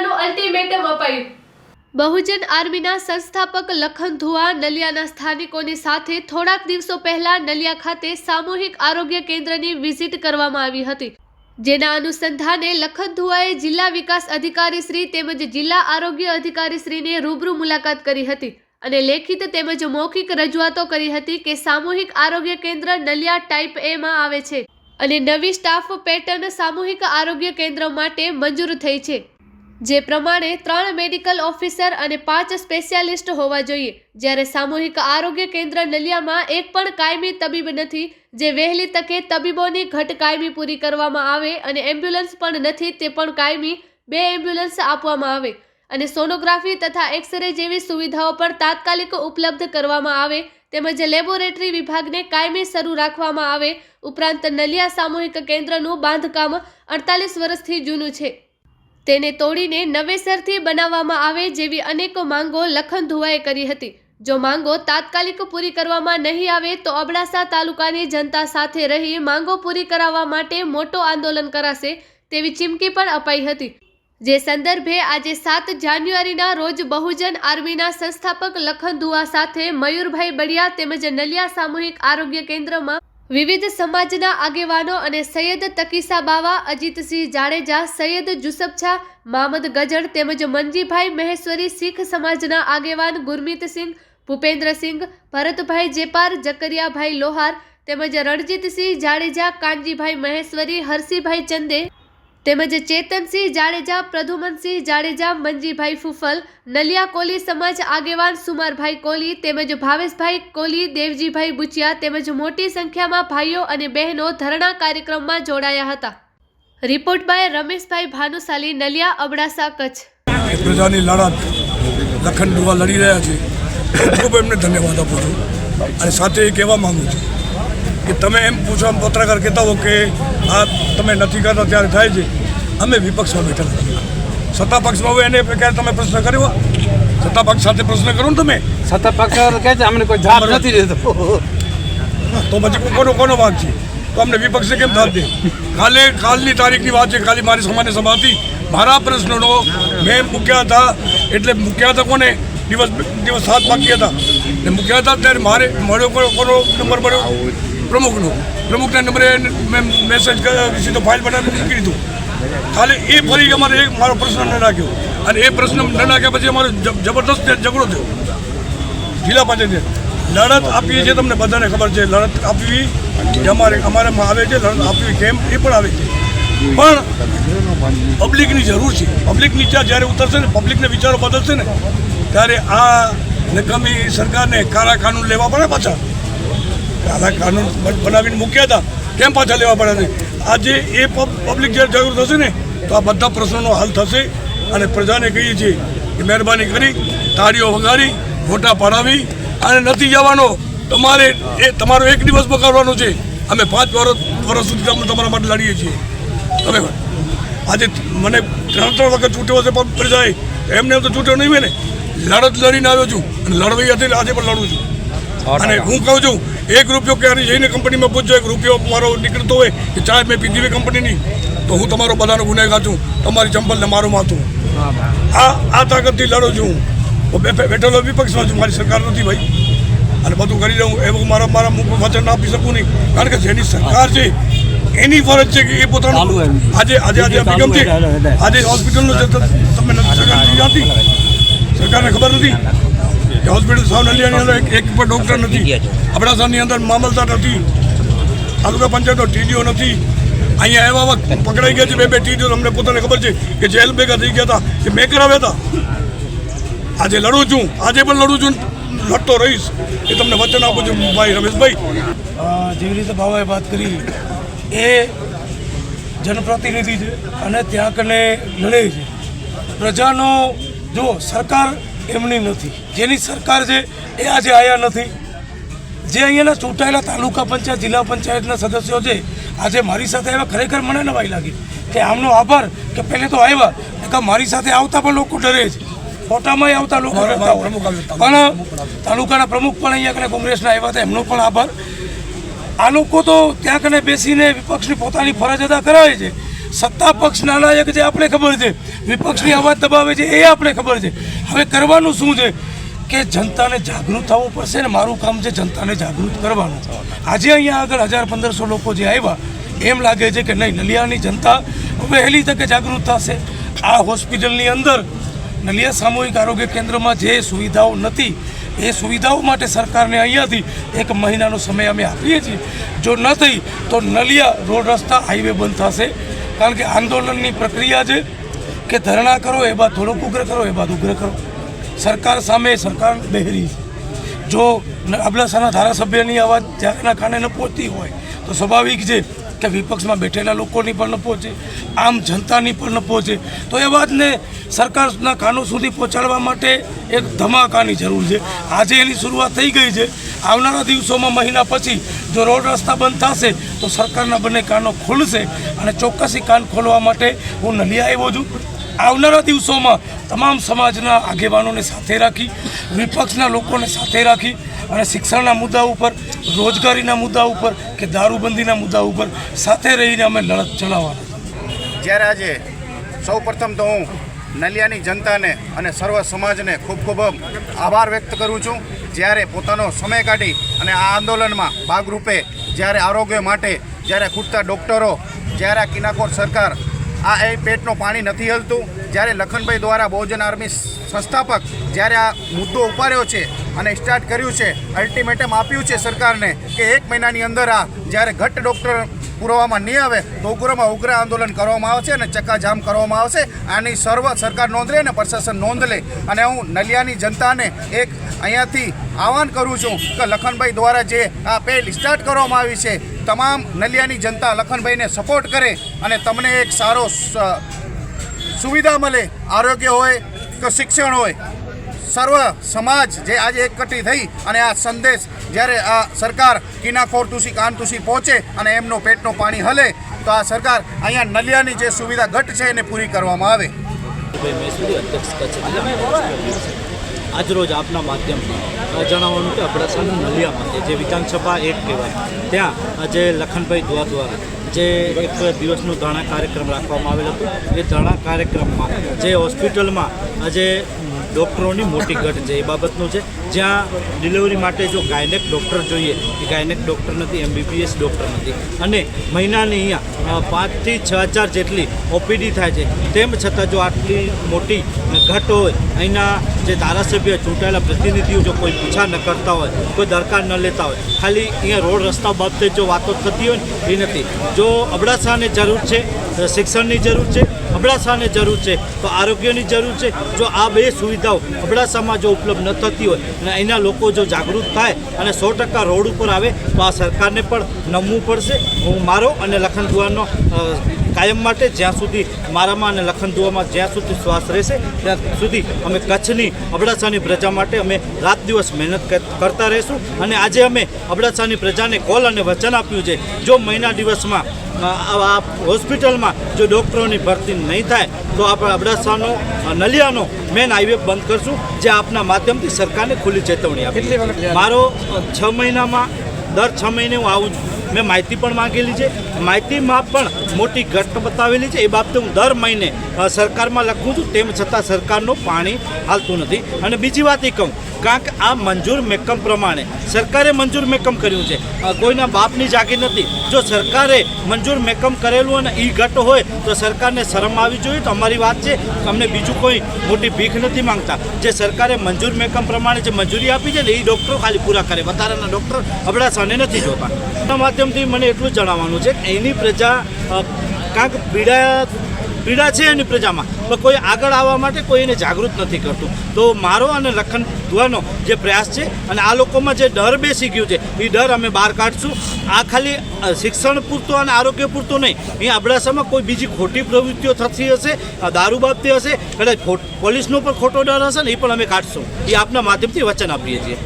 કરવાનું અલ્ટિમેટમ અપાયું. બહુજન આર્મીના સંસ્થાપક લખન ધુઆ નલિયાના સ્થાનિકોની સાથે થોડાક દિવસો પહેલા નલિયા ખાતે સામૂહિક આરોગ્ય કેન્દ્રની વિઝિટ કરવામાં આવી હતી. જેના અનુસંધાને લખન ધુઆએ જિલ્લા વિકાસ અધિકારી શ્રી તેમજ જિલ્લા આરોગ્ય અધિકારી શ્રીને રૂબરૂ મુલાકાત કરી હતી અને લેખિત તેમજ મૌખિક રજૂઆતો કરી હતી કે સામૂહિક આરોગ્ય કેન્દ્ર નલિયા ટાઈપ એમાં આવે છે અને નવી સ્ટાફ પેટર્ન સામૂહિક આરોગ્ય કેન્દ્ર માટે મંજૂર થઈ છે. જે પ્રમાણે ત્રણ મેડિકલ ઓફિસર અને પાંચ સ્પેશિયાલિસ્ટ હોવા જોઈએ. જ્યારે સામૂહિક આરોગ્ય કેન્દ્ર નલિયામાં એક પણ કાયમી તબીબ નથી, જે વહેલી તકે તબીબોની ઘટ કાયમી પૂરી કરવામાં આવે અને એમ્બ્યુલન્સ પણ નથી, તે પણ કાયમી બે એમ્બ્યુલન્સ આપવામાં આવે. અને સોનોગ્રાફી તથા એક્સરે જેવી સુવિધાઓ પણ તાત્કાલિક ઉપલબ્ધ કરવામાં આવે, તેમજ લેબોરેટરી વિભાગને કાયમી શરૂ રાખવામાં આવે, ઉપરાંત નલિયા સામૂહિક કેન્દ્રનું બાંધકામ અડતાલીસ વર્ષથી જૂનું છે. તેને તોડીને નવેસરથી બનાવવામાં આવે જેવી અનેક માંગો લખન ધુઆએ કરી હતી. જો માંગો તાત્કાલિક પૂરી કરવામાં નહીં આવે તો અબડાસા તાલુકાની જનતા સાથે રહી માંગો પૂરી કરાવવા માટે મોટો આંદોલન કરાશે તેવી ચીમકી પણ અપાઈ હતી. જે સંદર્ભે આજે સાત જાન્યુઆરીના રોજ બહુજન આર્મીના સંસ્થાપક લખન ધુઆ સાથે મયુરભાઈ બળિયા તેમજ નલિયા સામૂહિક આરોગ્ય કેન્દ્રમાં વિવિધ સમાજના આગેવાનો અને સૈયદ તકીસા બાવા, અજીતસિંહ જાડેજા, સૈયદ જુસબછા મામદ ગજર તેમજ મંજીભાઈ મહેશ્વરી, શીખ સમાજના આગેવાન ગુરમીતસિંહ ભૂપેન્દ્રસિંહ ભરતભાઈ જેપાર, જકરિયાભાઈ લોહાર તેમજ રણજીતસિંહ જાડેજા, કાનજીભાઈ મહેશ્વરી, હરસીભાઈ ચંદે તેમજ ચેતનસિંહ જાડેજા પ્રધુમનસિંહ જાડેજા, મંજીભાઈ ફુફલ, નલિયા કોલી સમાજ આગેવાન સુમારભાઈ કોલી તેમજ ભાવેશભાઈ કોલી, દેવજીભાઈ બુચિયા તેમજ મોટી સંખ્યામાં ભાઈઓ અને બહેનો ધરણા કાર્યક્રમમાં જોડાયા હતા. Report by Rameshbhai Bhanushali, Naliya, Abdasa, Kutch. પ્રજાની લડત લખન લડી રહ્યા છે. ખૂબ એમને ધન્યવાદ આપું છું. અને સાથે કહેવા માગું છું કે તમે એમ પૂછવા પત્રકાર કહેતા હો કે આ તમે નથી કરતા ત્યારે થાય છે. અમે વિપક્ષમાં બેઠેલા છીએ સત્તા પક્ષમાં હોય એને ક્યારે તમે પ્રશ્ન કર્યો સત્તા પક્ષ સાથે પ્રશ્ન કરો ને તમે. સત્તા પક્ષ કહે છે અમને કોઈ જવાબ નથી દેતો. તો પછી કોનો કોનો ભાગ છે? તો અમને વિપક્ષે કેમ થાત દે? કાલે કાલની તારીખની વાત છે ખાલી મારી સામાન્ય સભા હતી. મારા પ્રશ્નોનો મેં મૂક્યા હતા એટલે મૂક્યા હતા કોને? દિવસ દિવસ સાત બાકી હતા. ને મૂક્યા હતા ત્યારે મારે મળ્યો કોનો નંબર મળ્યો? પ્રમુખનો. પ્રમુખના નંબરે મેં મેસેજ સીધો ફાઇલ બનાવીને મૂકી દીધું. ખાલી એ ફરી અમારે એક મારો પ્રશ્ન ન નાખ્યો અને એ પ્રશ્ન ન નાખ્યા પછી અમારો જબરદસ્ત ઝઘડો થયો. જિલ્લા પંચાયત લડત આપીએ છીએ તમને બધાને ખબર છે. લડત આપવી અમારે, અમારામાં આવે છે. લડત આપવી કેમ એ પણ આવે છે. પણ પબ્લિકની જરૂર છે. પબ્લિક વિચાર જ્યારે ઉતરશે ને પબ્લિકને વિચારો બદલશે ને, ત્યારે આ નકામી સરકારને કારાખાનું લેવા પડે પાછા. કાળા કાનૂન બનાવીને મૂક્યા હતા. કેમ પાછા લેવા પડે છે આજે એ પબ્લિક જ્યારે જાગૃત થશે ને, તો આ બધા પ્રશ્નોનો હલ થશે. અને પ્રજાને કહીએ છીએ કે મહેરબાની કરી, તાળીઓ વગાડી ફોટા પડાવી. અને નથી જવાનો, તમારે એ તમારો એક દિવસ બગાડવાનો છે. અમે પાંચ વર્ષ વર્ષ સુધી અમે તમારા માટે લડીએ છીએ. તમે આજે મને ત્રણ ત્રણ વખત છૂટ્યો હશે પણ પ્રજાએ. એમને એમ તો છૂટ્યો નહીં મેં લડત લડીને આવ્યો છું. અને લડવી હતી આજે પણ લડું છું. અને હું કહું છું એક રૂપિયો ક્યારે જઈને કંપનીમાં પૂછજો એક રૂપિયો મારો નીકળતો હોય કે ચાય મેં પીધી હોય કંપનીની તો હું તમારો બધાનો ગુનેગાર છું તમારી ચંપલને મારું માથું. આ આ તાકાતથી લડું છું હું. બેઠેલો વિપક્ષમાં છું મારી સરકાર નથી ભાઈ. અને બધું કરી રહું એવું મારા મારા મુખ વચન આપી શકું નહીં. કારણ કે જેની સરકાર છે એની ફરજ છે કે એ પોતાનું આજે આજે આજે અભિગમ છે. આજે હોસ્પિટલનો તમે નથી સરકાર નથી જાણતી? સરકારને ખબર નથી? હોસ્પિટલ સાવ નલિયાની અંદર એક- પણ ડૉક્ટર નથી. અબડાસાની અંદર મામલતદાર નથી. તાલુકા પંચાયતો ટીડીઓ નથી. અહીંયા એવા વખત પકડાઈ ગયા છે બે બે ટીડીઓ અમને પોતાને ખબર છે કે જેલ ભેગા થઈ ગયા હતા કે મેં કરાવ્યા હતા. આજે લડું છું. આજે પણ લડું છું. લડતો રહીશ. એ તમને વચન આપું છું ભાઈ રમેશભાઈ. જેવી રીતે ભાવાએ વાત કરી એ જનપ્રતિનિધિ છે અને ત્યાં કને લડે છે. પ્રજાનો જો સરકાર એમની નથી. જેની સરકાર છે એ આજે આવ્યા નથી. જે અહીંયાના ચૂંટાયેલા તાલુકા પંચાયત જિલ્લા પંચાયતના સદસ્યો છે આજે મારી સાથે આવ્યા. ખરેખર મને નવાઈ લાગી કે આમનો આભાર કે પહેલે તો આવ્યા કે મારી સાથે આવતા પણ લોકો ડરે છે. ફોટામાં આવતા લોકો ડરતા હોય. પણ તાલુકાના પ્રમુખ પણ અહીંયા કને કોંગ્રેસના આવ્યા હતા એમનો પણ આભાર. આ લોકો તો ત્યાં કને બેસીને વિપક્ષની પોતાની ફરજ અદા કરાવે છે. સત્તા પક્ષ નાલાયક જે આપણે ખબર છે વિપક્ષની અવાજ દબાવે છે એ આપણે ખબર છે. હવે કરવાનું શું છે? કે જનતાને જાગૃત થવું પડશે ને મારું કામ છે જનતાને જાગૃત કરવાનું. આજે અહીંયા આગળ હજાર પંદરસો લોકો જે આવ્યા, એમ લાગે છે કે નહીં, નલિયાની જનતા વહેલી તકે જાગૃત થશે. આ હોસ્પિટલની અંદર નલિયા સામૂહિક આરોગ્ય કેન્દ્રમાં જે સુવિધાઓ નથી, એ સુવિધાઓ માટે સરકારને અહીંયાથી એક મહિનાનો સમય અમે આપીએ છીએ. જો ન થઈ તો નલિયા રોડ રસ્તા હાઈવે બંધ થશે. કારણ કે આંદોલનની પ્રક્રિયા છે કે ધરણા કરો, એ બાદ થોડોક ઉગ્ર કરો, એ બાદ ઉગ્ર કરો. સરકાર સામે સરકાર બહેરી જો અબડાસાના ધારાસભ્યની અવાજ ત્યારના કાને ન પહોંચતી હોય, તો સ્વાભાવિક છે કે વિપક્ષમાં બેઠેલા લોકોની પણ ન પહોંચે, આમ જનતાની પણ ન પહોંચે. તો એ વાતને સરકારના કાનો સુધી પહોંચાડવા માટે એક ધમાકાની જરૂર છે. આજે એની શરૂઆત થઈ ગઈ છે. આવનારા દિવસોમાં મહિના પછી જો રોડ રસ્તા બંધ થશે, તો સરકારના બંને કાનો ખુલશે અને ચોક્કસી કાન ખોલવા માટે હું નલિયા આવ્યો છું. આવનારા દિવસોમાં તમામ સમાજના આગેવાનોને સાથે રાખી, વિપક્ષના લોકોને સાથે રાખી અને શિક્ષણના મુદ્દા ઉપર, રોજગારીના મુદ્દા ઉપર કે દારૂબંધીના મુદ્દા ઉપર સાથે રહીને અમે લડત ચલાવવાના જ્યારે આજે સૌ પ્રથમ તો હું નલિયાની જનતાને અને સર્વ સમાજને ખૂબ ખૂબ આભાર વ્યક્ત કરું છું. જ્યારે પોતાનો સમય કાઢી અને આ આંદોલનમાં ભાગરૂપે જ્યારે આરોગ્ય માટે જ્યારે ખૂટતા ડૉક્ટરો, જ્યારે આ કિનાકોર સરકાર આ એ પેટનું પાણી નથી હલતું. જ્યારે લખનભાઈ દ્વારા બહુજન આર્મી સંસ્થાપક જ્યારે આ મુદ્દો ઉપાડ્યો છે અને સ્ટાર્ટ કર્યું છે અલ્ટિમેટમ આપ્યું છે સરકારને કે એક મહિનાની અંદર આ જ્યારે ઘટ ડૉક્ટર પુરવામાં નહીં આવે તો ઉગ્રમાં ઉગ્ર આંદોલન કરવામાં આવશે અને ચક્કાજામ કરવામાં આવશે. આની સર્વ સરકાર નોંધ લે અને પ્રશાસન નોંધ લે. અને હું નલિયાની જનતાને એક અહીંયાથી આહવાન કરું છું કે લખનભાઈ દ્વારા જે આ પહેલ સ્ટાર્ટ કરવામાં આવી છે, તમામ નલિયાની જનતા લખનભાઈને સપોર્ટ કરે અને તમને એક સારો સુવિધા મળે, આરોગ્ય હોય કે શિક્ષણ હોય. સર્વ સમાજ જે આજે એકઠી થઈ અને આ સંદેશ જ્યારે આ સરકાર કિનાખોર તુસી, કાન તુસી પહોંચે અને એમનો પેટનું પાણી હલે, તો આ સરકાર અહીંયા નલિયાની જે સુવિધા ઘટ છે એને પૂરી કરવામાં આવે. આજરોજ આપના માધ્યમથી જણાવવાનું કે અબડાસાના નલિયામાં જે વિધાનસભા એક કહેવાય, ત્યાં આજે લખનભાઈ દ્વારા જે એક દિવસનું ધરણા કાર્યક્રમ રાખવામાં આવેલો હતો. એ ધરણા કાર્યક્રમમાં જે હોસ્પિટલમાં આજે ડૉક્ટરોની મોટી ઘટ છે, એ બાબતનું છે. જ્યાં ડિલિવરી માટે જો ગાયનેક ડૉક્ટર જોઈએ, એ ગાયનેક ડૉક્ટર નથી, એમબીબીએસ ડૉક્ટર નથી. અને મહિનાની અહીંયા પાંચથી છ હજાર જેટલી ઓપીડી થાય છે. તેમ છતાં જો આટલી મોટી ઘટ હોય, અહીંના જે ધારાસભ્ય ચૂંટાયેલા પ્રતિનિધિઓ જો કોઈ પૂછા ન કરતા હોય, કોઈ દરકાર ન લેતા હોય, ખાલી અહીંયા રોડ રસ્તા બાબતે જો વાતો થતી હોય એ નથી. જો અબડાસાને જરૂર છે, શિક્ષણની જરૂર છે, અબડાસાને જરૂર છે, તો આરોગ્યની જરૂર છે, જો આ બે સુવિધાઓ અબડાસામાં જો ઉપલબ્ધ ન થતી હોય અને અહીંના લોકો જો જાગૃત થાય અને સો ટકા રોડ ઉપર આવે, તો આ સરકારને પણ નમવું પડશે. હું મારો અને લખન દુઆનો કાયમ માટે જ્યાં સુધી મારામાં અને લખનદુઆમાં જ્યાં સુધી શ્વાસ રહેશે ત્યાં સુધી અમે કચ્છની અબડાસાની પ્રજા માટે અમે રાત દિવસ મહેનત કર- કરતા રહીશું. અને આજે અમે અબડાસાની પ્રજાને કોલ અને વચન આપ્યું છે જો મહિના દિવસમાં આ હોસ્પિટલમાં જો ડૉક્ટરોની ભરતી નહીં થાય તો આપણે અબડાસાનો નલિયાનો મેન હાઈવે બંધ કરશું જે આપના માધ્યમથી સરકારને ખુલ્લી ચેતવણી આપી મારો છ મહિનામાં દર છ મહિને હું આવું છું મેં માહિતી પણ માંગેલી છે. માહિતીમાં પણ મોટી ઘટ બતાવેલી છે. એ બાબતે હું દર મહિને સરકારમાં લખું છું. તેમ છતાં સરકારનું પાણી હાલતું નથી. અને બીજી વાત એ કહું, કારણ કે આ મંજૂર મેકમ પ્રમાણે સરકારે મંજૂર મેકમ કર્યું છે. કોઈના બાપની જાગીર નથી. જો સરકારે મંજૂર મેકમ કરેલું અને એ ઘટ હોય, તો સરકારને શરમ આવી જોઈએ. તો અમારી વાત છે, અમને બીજું કોઈ મોટી ભીખ નથી માંગતા. જે સરકારે મંજૂર મેકમ પ્રમાણે જે મંજૂરી આપી છે ને એ ડૉક્ટરો ખાલી પૂરા કરે. વધારાના ડૉક્ટર અબડાસાને નથી જોતા. એના માધ્યમથી મને એટલું જણાવવાનું છે કે એની પ્રજા કાંક પીડા પીડા છે એની પ્રજામાં, પણ કોઈ આગળ આવવા માટે કોઈ એને જાગૃત નથી કરતું. તો મારો અને લખન દુઆનો જે પ્રયાસ છે અને આ લોકોમાં જે ડર બેસી ગયું છે, એ ડર અમે બહાર કાઢશું. આ ખાલી શિક્ષણ પૂરતું અને આરોગ્ય પૂરતો નહીં. અહીંયા અબડાસામાં કોઈ બીજી ખોટી પ્રવૃત્તિઓ થતી હશે દારૂ બાબતે હશે, કદાચ પોલીસનો પણ ખોટો ડર હશે ને, એ પણ અમે કાઢશું. એ આપના માધ્યમથી વચન આપીએ છીએ.